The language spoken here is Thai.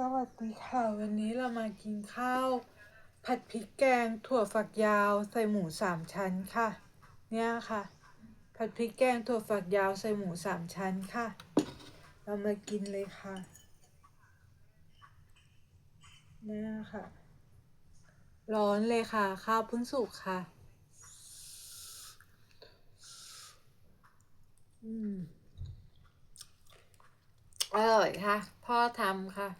สวัสดีค่ะ วันนี้เรามากินข้าว ผัดพริกแกงถั่วฝักยาวใส่หมูสามชั้นค่ะ เนี่ยค่ะ ผัดพริกแกงถั่วฝักยาวใส่หมูสามชั้นค่ะ เรามากินเลยค่ะเนี่ยค่ะ ร้อนเลยค่ะ ข้าวพุ่งสุกค่ะ อืมอร่อยค่ะ พ่อทำค่ะ